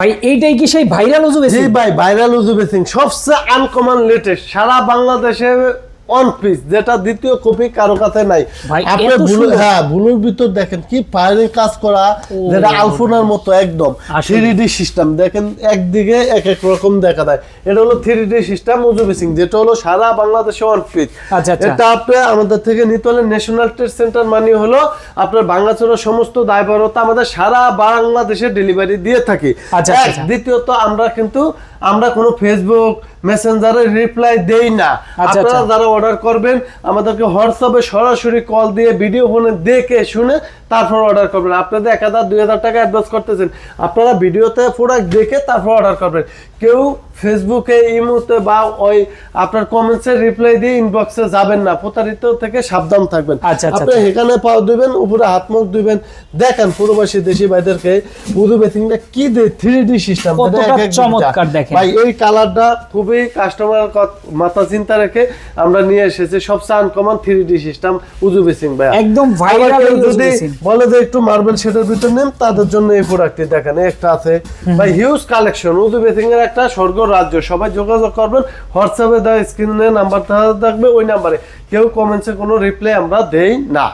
ভাই এইটাই কি সেই ভাইরাল উজু জি ভাই ভাইরাল উজুবে সিং সবচেয়ে আনকমন লেটেস্ট সারা বাংলাদেশে অন পিস যেটা দ্বিতীয় কপি কারও কাছে নাই আপনি সুন্দর। হ্যাঁ ব্লুর ভিতর দেখেন কি ফায়ারিং কাজ করা যেটা আলফোনার মতো একদম। থ্রি ডি সিস্টেম দেখেন একদিকে এক এক রকম দেখা যায় এটা হলো থ্রি ডি সিস্টেম সিং যেটা হলো সারা বাংলাদেশে অন পিস আচ্ছা, আচ্ছা। এটা আপনি আমাদের থেকে নিতে হলে ন্যাশনাল ট্রেড সেন্টার মানে হলো আপনার বাংলাদেশের সমস্ত দায়বদ্ধতা আমাদের সারা বাংলাদেশে ডেলিভারি দিয়ে থাকি আচ্ছা। দ্বিতীয়ত আমরা কিন্তু আমরা কোনো ফেসবুক মেসেঞ্জারে রিপ্লাই দেই না আচ্ছা, আপনারা আচ্ছা। যারা অর্ডার করবেন আমাদেরকে হোয়াটসঅ্যাপে সরাসরি কল দিয়ে ভিডিও ফোনে দেখে শুনে তারপর অর্ডার করবেন। আপনাদের এক হাজার দুই হাজার টাকা অ্যাডভান্স করতেছেন। আপনারা ভিডিওতে প্রোডাক্ট দেখে তারপর অর্ডার করবেন। কেউ ফেসবুকে ইমোতে বা ওই আপনার কমেন্টসে রিপ্লাই দিয়ে ইনবক্সে যাবেন না। প্রতারিত থেকে সাবধান থাকবেন। আচ্ছা, আচ্ছা, আপনি এখানে পাও দিবেন উপরে হাত মুখ দিবেন। দেখেন প্রবাসী দেশি ভাইদেরকে উদু বেসিংটা কি দে থ্রি ডি সিস্টেম চমৎকার দেখেন। ভাই এই কালারটা খুবই কাস্টমার মাথা চিন্তা রেখে আমরা নিয়ে এসেছি। সবচেয়ে আনকমন থ্রি ডি সিস্টেম উজু বেসিং ভাই একদম কেউ যদি। বলে যে একটু মার্বেল শেডের ভিতর নেন তাদের জন্য এই প্রোডাক্টটি দেখেন একটা আছে। ভাই হিউজ কালেকশন উদু বেথিং এর একটা স্বর্গ রাজ্য। সবাই যোগাযোগ করবেন হোয়াটসঅ্যাপে দা স্ক্রিনে নাম্বার থাকবে ওই নাম্বারে কেউ কমেন্টসে কোনো রিপ্লাই আমরা দেই না।